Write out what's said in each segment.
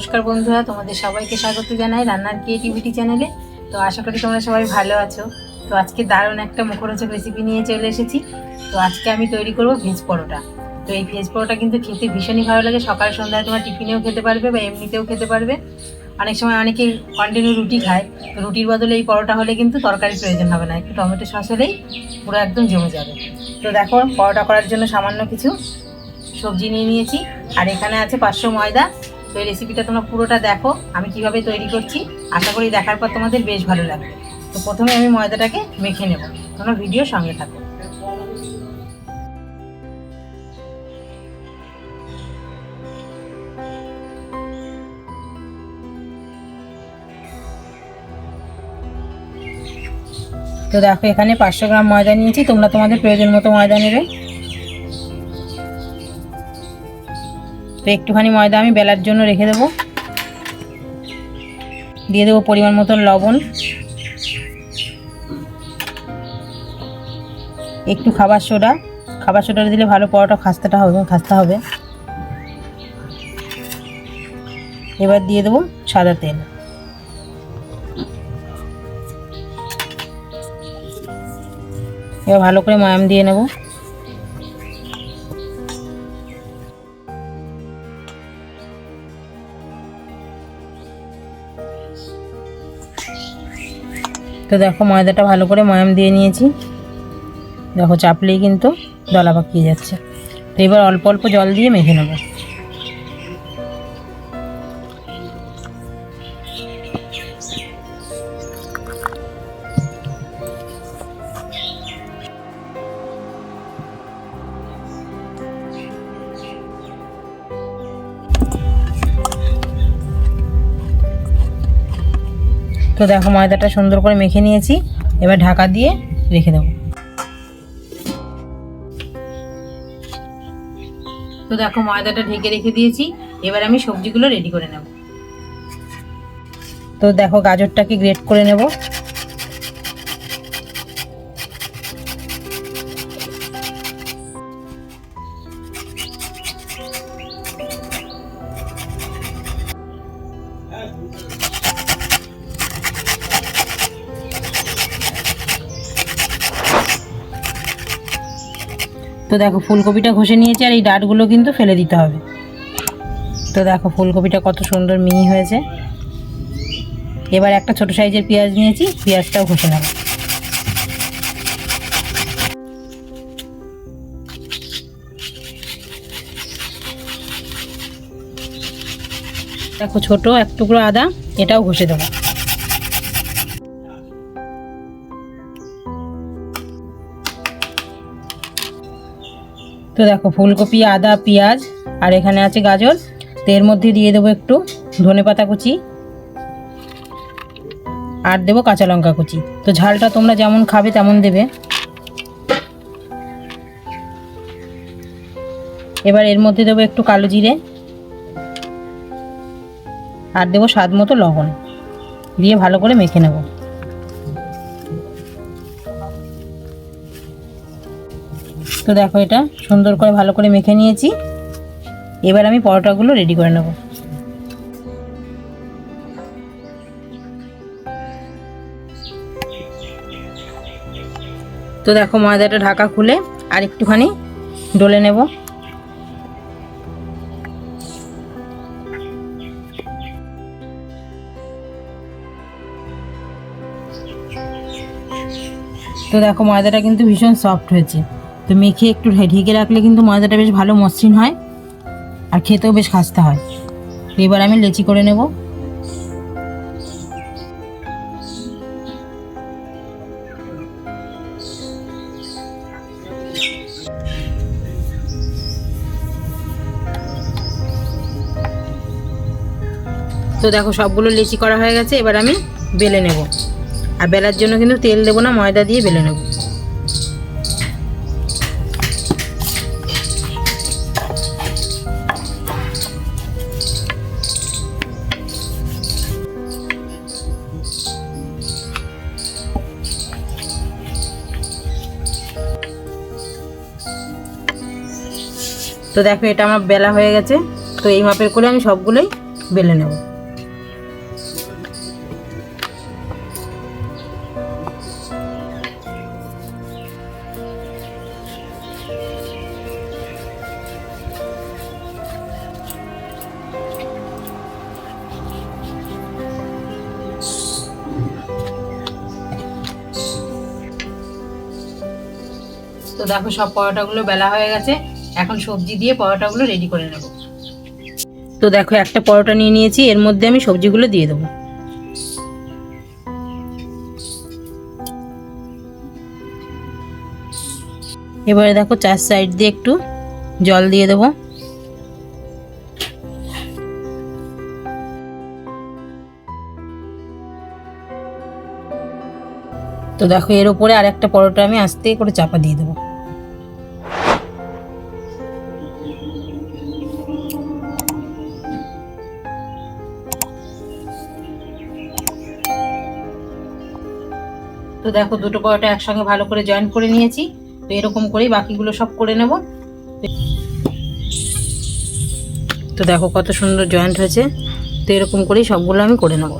নমস্কার বন্ধুরা, তোমাদের সবাইকে স্বাগত জানাই রান্নার ক্রিয়েটিভিটি চ্যানেলে তো আশা করি তোমরা সবাই ভালো আছো। তো আজকে দারুণ একটা মুখরোচক রেসিপি নিয়ে চলে এসেছি। তো আজকে আমি তৈরি করব ভেজ পরোটা। তো এই ভেজ পরোটা কিন্তু খেতে ভীষণই ভালো লাগে। সকাল সন্ধ্যায় তোমার টিফিনেও খেতে পারবে বা এমনিতেও খেতে পারবে। অনেক সময় অনেকে কন্টিনিউ রুটি খায়। তো রুটির বদলে এই পরোটা হলে কিন্তু তরকারি প্রয়োজন হবে না। একটু টমেটো সস হলেই পুরো একদম জমে যাবে। তো দেখো, পরোটা করার জন্য সামান্য কিছু সবজি নিয়ে নিয়েছি। আর এখানে আছে পাঁচশো ময়দা। তো এই রেসিপিটা তোমরা পুরোটা দেখো, আমি কীভাবে তৈরি করছি। আশা করি দেখার পর তোমাদের বেশ ভালো লাগবে। তো প্রথমে আমি ময়দাটাকে মেখে নেব। তোমরা ভিডিও সঙ্গে থাকো। তো দেখো, এখানে পাঁচশো গ্রাম ময়দা নিয়েছি। তোমরা তোমাদের প্রয়োজন মতো ময়দা নেবে। তো একটুখানি ময়দা আমি বেলার জন্য রেখে দেবো। দিয়ে দেবো পরিমাণ মতন লবণ। একটু খাবার সোডা। খাবার সোডা দিলে ভালো পরোটা খাস্তাটা হবে, খাস্তা হবে। এবার দিয়ে দেবো সাদা তেল। এবার ভালো করে ময়াম দিয়ে নেব। তো দেখো ময়দাটা ভালো করে ময়াম দিয়ে নিয়েছি। দেখো চাপলেই কিন্তু দলা পাকিয়ে যাচ্ছে। তো এবার অল্প অল্প জল দিয়ে মেখে নেব। তো দেখো ময়দাটা সুন্দর করে মেখে নিয়েছি। এবার ঢাকা দিয়ে রেখে দেবো। তো দেখো ময়দাটা ঢেকে রেখে দিয়েছি। এবার আমি সবজিগুলো রেডি করে নেব। তো দেখো গাজরটাকে গ্রেট করে নেব। তো দেখো, ফুলকপিটা ঘষে নিয়েছি আর এই ডাঁটগুলো কিন্তু ফেলে দিতে হবে। তো দেখো, ফুলকপিটা কত সুন্দর মিহি হয়েছে। এবার একটা ছোট সাইজের পেঁয়াজ নিয়েছি, পেঁয়াজটাও ঘষে নেব। দেখো, ছোট এক টুকরো আদা, এটাও ঘষে দেবো। তো দেখো, ফুলকপি, আদা, পেঁয়াজ, আর এখানে আছে গাজর। তো এর মধ্যে দিয়ে দেবো একটু ধনে পাতা কুচি আর দেবো কাঁচা লঙ্কা কুচি। তো ঝালটা তোমরা যেমন খাবে তেমন দেবে। এবার এর মধ্যে দেবো একটু কালো জিরে আর দেবো স্বাদ মতো লবণ। দিয়ে ভালো করে মেখে নেব। তো দেখো এটা সুন্দর করে ভালো করে মেখে নিয়েছি। এবার আমি পরোটাগুলো রেডি করে নেব। তো দেখো ময়দাটা ঢাকা খুলে আর একটুখানি ডলে নেব। তো দেখো ময়দাটা কিন্তু ভীষণ সফট হয়েছে। তো মেখে একটু ঢেকে রাখলে কিন্তু ময়দাটা বেশ ভালো মসৃণ হয় আর খেতেও বেশ খাস্তা হয়। এবার আমি লেচি করে নেব। তো দেখো সবগুলো লেচি করা হয়ে গেছে, এবার আমি বেলে নেব। আর বেলার জন্য কিন্তু তেল দেবো না, ময়দা দিয়ে বেলে নেব। তো দেখো, এটা আমার বেলা হয়ে গেছে। তো এই মাপের করে আমি সবগুলোই বেলে নেব। তো দেখো, সব পরোটাগুলো বেলা হয়ে গেছে। এখন সবজি দিয়ে পরোটাগুলো রেডি করে নেব। তো দেখো, একটা পরোটা নিয়ে নিয়েছি, এর মধ্যে আমি সবজিগুলো দিয়ে দেবো। এবারে দেখো, চার সাইড দিয়ে একটু জল দিয়ে দেবো। তো দেখো, এর উপরে আর একটা পরোটা আমি আস্তে করে চাপা দিয়ে দেবো। দেখো দুটো পরোটা একসঙ্গে ভালো করে জয়েন করে নিয়েছি। তো এরকম করেই বাকিগুলো সব করে নেব। তো দেখো কত সুন্দর জয়েন্ট হয়েছে। তো এরকম করেই সবগুলো আমি করে নেব।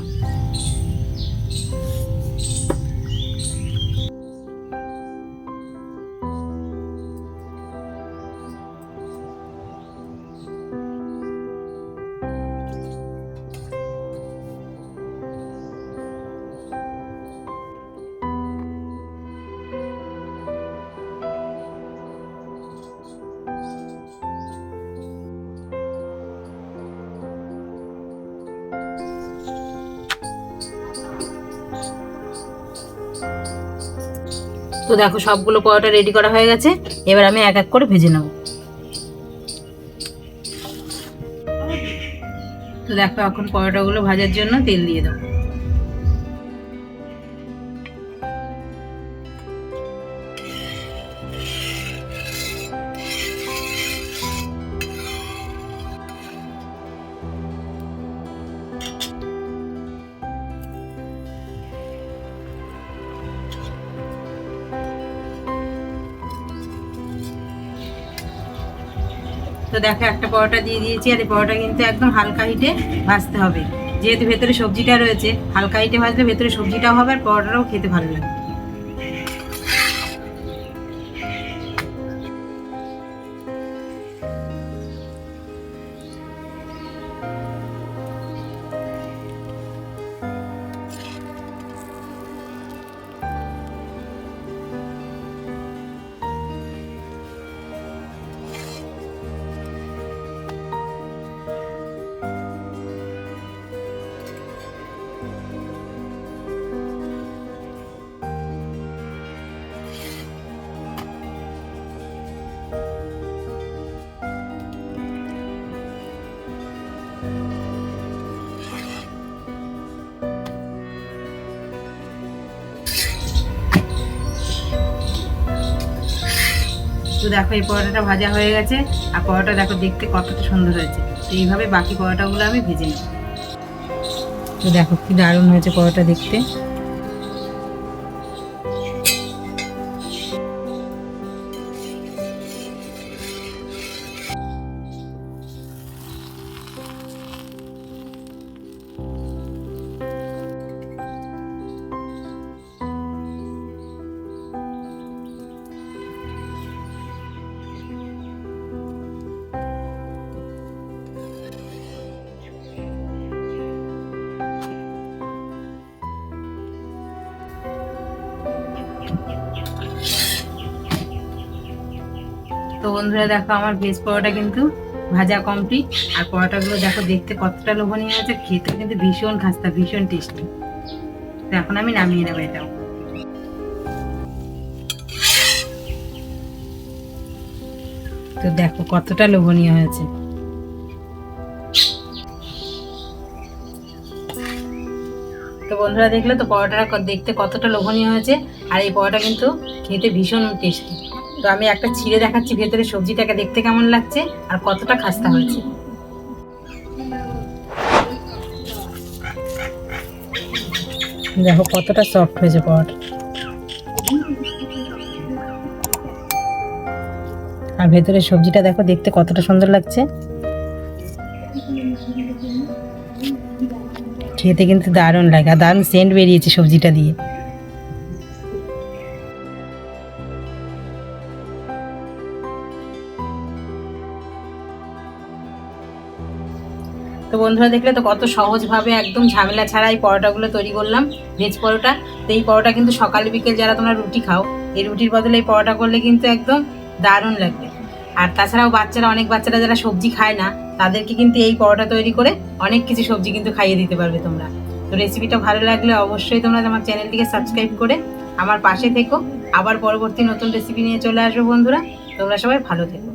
তো দেখো সবগুলো পরোটা রেডি করা হয়ে গেছে। এবার আমি এক এক করে ভেজে নেব। তো দেখো এখন পরোটাগুলো ভাজার জন্য তেল দিয়ে দেবো। তো দেখো, একটা পরোটা দিয়ে দিয়েছি, আর এই পরোটা কিন্তু একদম হালকা হিটে ভাজতে হবে। যেহেতু ভেতরে সবজিটা রয়েছে, হালকা হিটে ভাজলে ভেতরে সবজিটাও হবে আর পরোটাটাও খেতে ভালো লাগবে। তো দেখো, এই পরোটাটা ভাজা হয়ে গেছে, আর পরোটা দেখো দেখতে কতটা সুন্দর হয়েছে। তো এইভাবে বাকি পরোটাগুলো আমি ভেজে নিই তো দেখো কি দারুণ হয়েছে পরোটা দেখতে। বন্ধুরা, দেখো আমার ভেজ পরোটা কিন্তু ভাজা কমপ্লিট আর পরোটাগুলো দেখো দেখতে কতটা লোভনীয় আছে খেতে কিন্তু ভীষণ খাস্তা, ভীষণ টেস্টি তো এখন আমি নামিয়ে নেব এটাও। তো দেখো কতটা লোভনীয় হয়েছে। তো বন্ধুরা দেখলে তো পরোটাটা দেখতে কতটা লোভনীয় হয়েছে, আর এই পরোটা কিন্তু খেতে ভীষণ টেস্টি তো আমি একটা ছিঁড়ে দেখাচ্ছি, ভেতরে সবজিটাকে দেখতে কেমন লাগছে আর কতটা খাস্তা হয়েছে। দেখো কতটা সফট হয়েছে পরোটা আর ভেতরে সবজিটা দেখো দেখতে কতটা সুন্দর লাগছে। খেতে কিন্তু দারুণ লাগে, আর দারুণ সেন্ট বেরিয়েছে সবজিটা দিয়ে। তো বন্ধুরা দেখলে তো কত সহজভাবে একদম ঝামেলা ছাড়া এই পরোটাগুলো তৈরি করলাম, ভেজ পরোটা। তো এই পরোটা কিন্তু সকাল বিকেল যারা তোমরা রুটি খাও, এই রুটির বদলে এই পরোটা করলে কিন্তু একদম দারুণ লাগবে। আর তাছাড়াও বাচ্চারা, অনেক বাচ্চারা যারা সবজি খায় না, তাদেরকে কিন্তু এই পরোটা তৈরি করে অনেক কিছু সবজি কিন্তু খাইয়ে দিতে পারবে তোমরা। তো রেসিপিটা ভালো লাগলে অবশ্যই তোমরা আমার চ্যানেলটিকে সাবস্ক্রাইব করে আমার পাশে থেকো। আবার পরবর্তী নতুন রেসিপি নিয়ে চলে আসব বন্ধুরা। তোমরা সবাই ভালো থেকো।